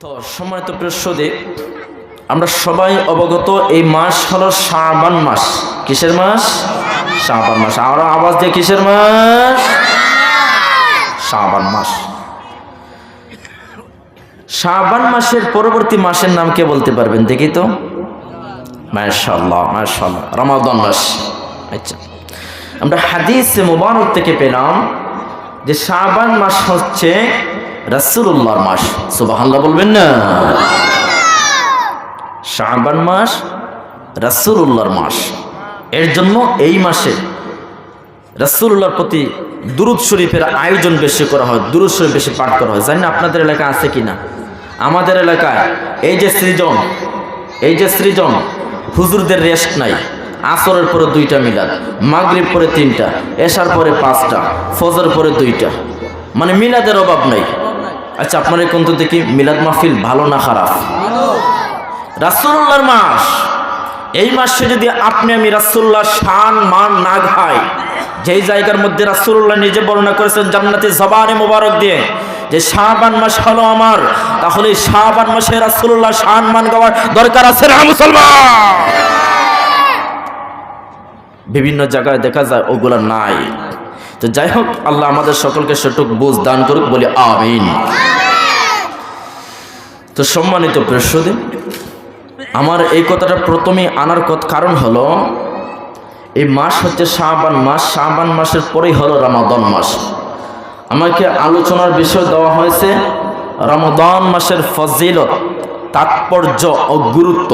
তো সম্মানিত আমরা সবাই অবগত এই মাস হলো শ্রাবণ মাস। কিসের মাস? শ্রাবণ মাস। আমরা আওয়াজ দিয়ে কিসের মাস? শ্রাবণ মাস। শ্রাবণ মাসের পরবর্তী মাসের নাম কে বলতে পারবেন দেখি তো? মাশাল্লাহ মাশাল্লাহ রমাদান মাস। আচ্ছা। আমরা হাদিস মুবারক থেকে পেলাম যে শ্রাবণ মাস হচ্ছে রাসূলুল্লাহর মাস। সুবহানাল্লাহ বলবেন না? শ্রাবণ মাস রাসূলুল্লাহর মাস। এর জন্য এই মাসে রাসূলুল্লাহর প্রতি দুরুদ শরীফের আয়োজন বেশি করা হয়, দুরুদ শরীফ বেশি পাঠ করা হয়। জানি না আপনাদের এলাকা আছে কিনা। আমাদের এলাকায় এই যে সৃজন, এই যে সৃজন, হুজুরদের রেস্ট নাই। আসরের পরে দুইটা মিলাদ, মাগরিব পরে তিনটা, এশার পরে পাঁচটা, ফজর পরে দুইটা। মানে মিলাদের অভাব নাই। আচ্ছা আপনার কোন তো দেখি মিলাদ মাহফিল ভালো না খারাপ? রাসূলুল্লাহর মাস। এই মাসে যদি আপনি আমি রাসূলুল্লাহ শান, মান না খাই যেই জায়গার মধ্যে রাসূলুল্লাহ নিজে বর্ণনা করেছেন জান্নাতে জবানে মোবারক দিয়ে, যে শাবান মাস হলো আমার, তাহলে শাবান মাসে রাসূলুল্লাহ শান, মান গাওয়ার দরকার আছে না মুসলমান? বিভিন্ন জায়গায় দেখা যায় ওগুলো নাই। তো যাই হোক, আল্লাহ আমাদের সকলকে সেটুক বুঝ দান করুক, বলি আমিন। তো সম্মানিত প্রেসদে আমার এই কথাটা প্রথমেই আনার কারণ হলো, এই মাস হচ্ছে শাহবান মাস, শাহবান মাসের পরেই হলো রামাদন মাস। আমাকে আলোচনার বিষয় দেওয়া হয়েছে, রমাদন মাসের ফজিলত, তাৎপর্য ও গুরুত্ব।